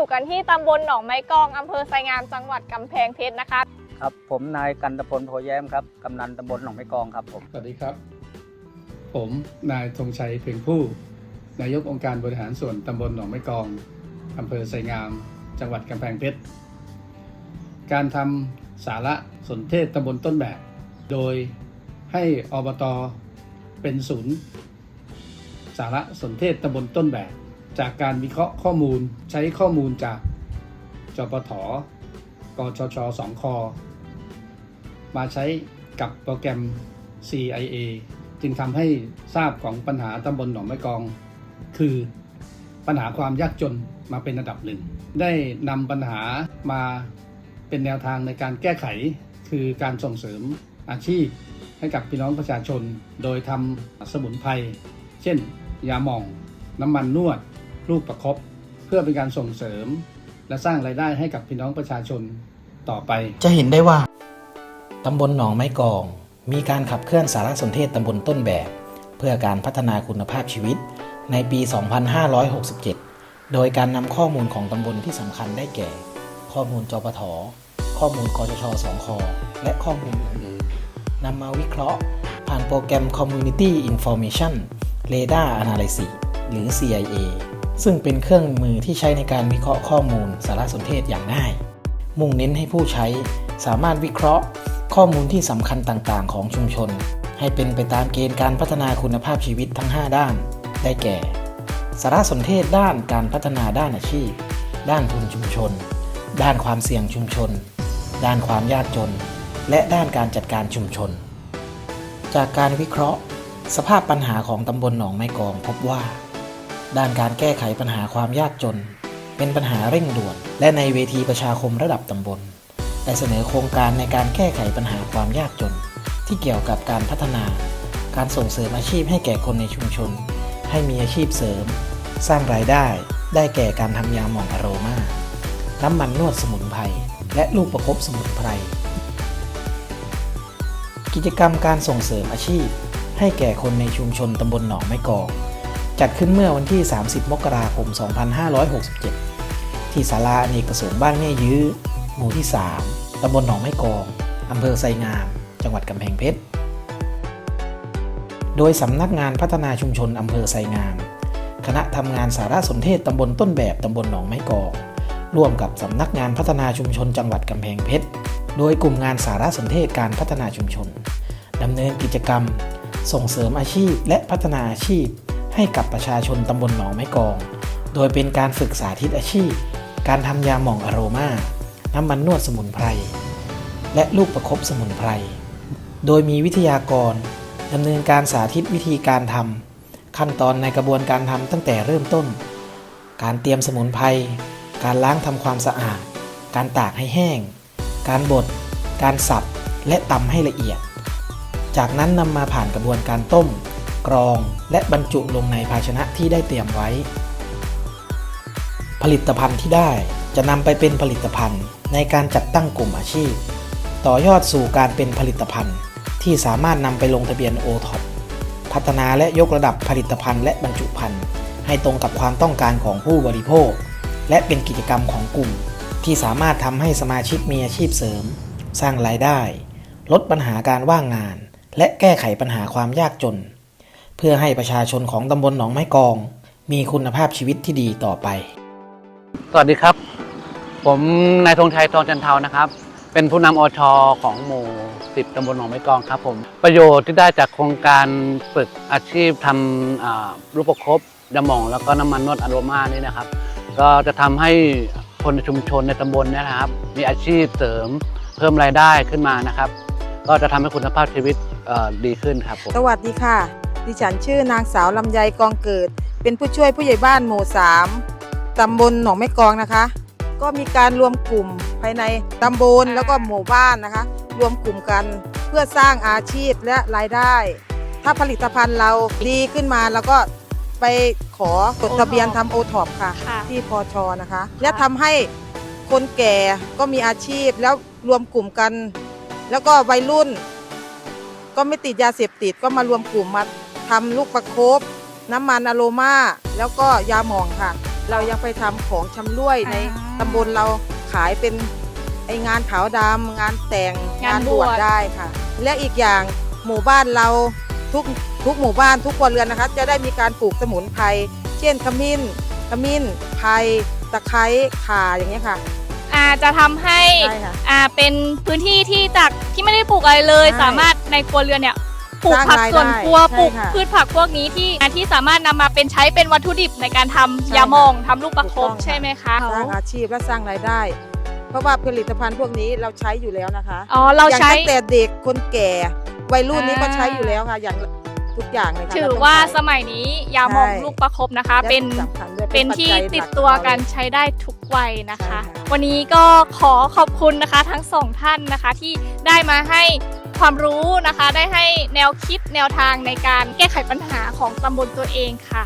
อยู่กันที่ตำบลหนองไม้กองอำเภอไซงามจังหวัดกำแพงเพชรนะคะ ครับผมนายกันตพลโพแย้มครับกำนันตำบลหนองไม้กองครับผมสวัสดีครับ ผมนายธงชัยเพ่งผู้นายกองค์การบริหารส่วนตำบลหนองไม้กองอำเภอไสงาม จังหวัดกำแพงเพชรการทำสาระสนเทศตำบลต้นแบบ โดยให้อบตเป็นศูนย์ สาระสนเทศตำบลต้นแบบ จากการวิเคราะห์ข้อมูลใช้ข้อมูลจากจปทกชชสองคมาใช้กับโปรแกรม CIA จึงทำให้ทราบของปัญหาตำบลหนองไม้กอง คือปัญหาความยากจนมาเป็นอันดับหนึ่ง ได้นำปัญหามาเป็นแนวทางในการแก้ไข คือการส่งเสริมอาชีพให้กับพี่น้องประชาชน โดยทำสมุนไพร เช่น ยาหม่อง น้ำมันนวด ลูกประคบเพื่อเป็นการส่งเสริม และสร้างรายได้ให้กับพี่น้องประชาชนต่อไป จะเห็นได้ว่า ตำบลหนองไม้กอง มีการขับเคลื่อนสารสนเทศตำบลต้นแบบ เพื่อการพัฒนาคุณภาพชีวิตในปี 2567 โดยการนำข้อมูลของตำบลที่สำคัญได้แก่ ข้อมูลจปทข้อมูลกชชสองคและข้อมูลอื่นๆนำมาวิเคราะห์ ผ่านโปรแกรม Community Information Radar Analysis หรือ CIA ซึ่งเป็นเครื่องมือที่ใช้ในการวิเคราะห์ข้อมูลสารสนเทศอย่างง่าย มุ่งเน้นให้ผู้ใช้สามารถวิเคราะห์ ข้อมูลที่สำคัญต่างๆ ของชุมชน ให้เป็นไปตามเกณฑ์การพัฒนาคุณภาพชีวิตทั้ง 5 ด้าน ได้แก่ สารสนเทศด้านการพัฒนาด้านอาชีพ ด้านทุนชุมชน ด้านความเสี่ยงชุมชน ด้านความยากจน และด้านการจัดการชุมชน จากการวิเคราะห์ สภาพปัญหาของตำบลหนองไม้กองพบว่า ด้านการแก้ไขปัญหาความยากจน เป็นปัญหาเร่งด่วน และในเวทีประชาคมระดับตำบลได้เสนอโครงการในการแก้ไขปัญหาความยากจน ที่เกี่ยวกับการพัฒนา การส่งเสริมอาชีพให้แก่คนในชุมชน ให้มีอาชีพเสริม สร้างรายได้ ได้แก่การทำยาหม่องอโรมา น้ำมันนวดสมุนไพร และลูกประคบสมุนไพร กิจกรรมการส่งเสริมอาชีพ ให้แก่คนในชุมชนตำบลหนองไม้กอก จัดขึ้นเมื่อวันที่ 30 มกราคม 2567 ที่ศาลาอเนกประสงค์บ้านแม่ยื้อ หมู่ที่ 3 ตำบลหนองไม้กอง อำเภอไซงาม จังหวัดกำแพงเพชร โดยสำนักงานพัฒนาชุมชนอำเภอไซงาม คณะทำงานสารสนเทศตำบลต้นแบบตำบลหนองไม้กอง ร่วมกับสำนักงานพัฒนาชุมชนจังหวัดกำแพงเพชร โดยกลุ่มงานสารสนเทศการพัฒนาชุมชนดำเนินกิจกรรม ส่งเสริมอาชีพและพัฒนาอาชีพ ให้กับประชาชนตำบลหนองไม้กอง โดยเป็นการฝึกสาธิตอาชีพ การทำยาหม่องอโรมา น้ำมันนวดสมุนไพร และลูกประคบสมุนไพร โดยมีวิทยากรดำเนินการสาธิตวิธีการทำขั้นตอนในกระบวนการทำตั้งแต่เริ่มต้น การเตรียมสมุนไพร การล้างทำความสะอาด การตากให้แห้ง การบด การสับ และตำให้ละเอียด จากนั้นนำมาผ่านกระบวนการต้ม กรอง และบรรจุลงในภาชนะที่ได้เตรียมไว้ ผลิตภัณฑ์ที่ได้จะนำไปเป็นผลิตภัณฑ์ในการจัดตั้งกลุ่มอาชีพ ต่อยอดสู่การเป็นผลิตภัณฑ์ที่สามารถนำไปลงทะเบียน o t o p พัฒนาและยกระดับผลิตภัณฑ์และบรรจุภัณฑ์ให้ตรงกับความต้องการของผู้บริโภค และเป็นกิจกรรมของกลุ่ม ที่สามารถทำให้สมาชิกมีอาชีพเสริม สร้างรายได้ ลดปัญหาการว่างงาน และแก้ไขปัญหาความยากจน เพื่อให้ประชาชนของตำบลหนองไม้กอง มีคุณภาพชีวิตที่ดีต่อไป สวัสดีครับ ผมนายธงชัยทองจันเทานะครับ เป็นผู้นำอชของหมู่สิบตำบลหนองไม้กองครับผม ประโยชน์ที่ได้จากโครงการฝึกอาชีพทำอ่ารูปประคบยาหม่องแล้วก็น้ำมันนวดอโรมานี่นะครับ ก็จะทำให้คนในชุมชนในตำบลเนยนะครับ มีอาชีพเสริมเพิ่มรายได้ขึ้นมานะครับ ก็จะทำให้คุณภาพชีวิตเอ่อดีขึ้นครับผม สวัสดีค่ะ ดิฉันชื่อนางสาวลำไยกองเกิด เป็นผู้ช่วยผู้ใหญ่บ้านหมู่3ตำบลหนองแม่กองนะคะ ก็มีการรวมกลุ่มภายในตำบลแล้วก็หมู่บ้านนะคะ รวมกลุ่มกันเพื่อสร้างอาชีพและรายได้ ถ้าผลิตภัณฑ์เราดีขึ้นมาแล้วก็ไปขอจดทะเบียนทำโอท็อปค่ะ ค่ะ ที่พอชนะคะ และทำให้คนแก่ก็มีอาชีพแล้วรวมกลุ่มกัน แล้วก็วัยรุ่น ก็ไม่ติดยาเสพติดก็มารวมกลุ่มมา ทำลูกประคบน้ำมันอะโรมาแล้วก็ยาหมองค่ะ เรายังไปทำของชำร่วยในอ่าตำบลเราขายเป็นไองานขาวดำงานแต่งงานบวชบวชได้ค่ะ และอีกอย่างหมู่บ้านเราทุกทุกหมู่บ้านทุกครัวเรือนนะคะ จะได้มีการปลูกสมุนไพรเช่นขมิ้นขมิ้นไพรตะไคร้ข่าอย่างเงี้ยค่ะอ่าจะทำให้ใช่ค่ะอ่าเป็นพื้นที่ที่จากที่ไม่ได้ปลูกอะไรเลยใช่สามารถในครัวเรือนเนี่ย ปลูกสร้างผักรายได้ส่วนครัวใช่ปลูกค่ะพืชผักพวกนี้ที่ที่สามารถนำมาเป็นใช้เป็นวัตถุดิบในการทำใช่ยาหมองค่ะทำลูกประคบถูกต้องค่ะใช่ไหมคะสร้างอาชีพและสร้างรายได้ เพราะว่าผลิตภัณฑ์พวกนี้เราใช้อยู่แล้วนะคะอ๋อเราอย่างใช้ตั้งแต่เด็กคนแก่วัยรุ่นนี้ก็อ่าใช้อยู่แล้วค่ะอย่างทุกอย่างเลยค่ะถือเรต้งว่าใช้สมัยนี้ยาหมองใช่ลูกประคบนะคะและเป็นสำคัญด้วยเป็นที่ปัจจัยติดหลักตัวของเรากันใช้ได้ทุกวัยนะคะใช่ค่ะวันนี้ก็ขอขอบคุณนะคะทั้งสองท่านนะคะที่ได้มาให้ ความรู้นะคะ ได้ให้แนวคิดแนวทางในการแก้ไขปัญหาของตำบลตัวเองค่ะ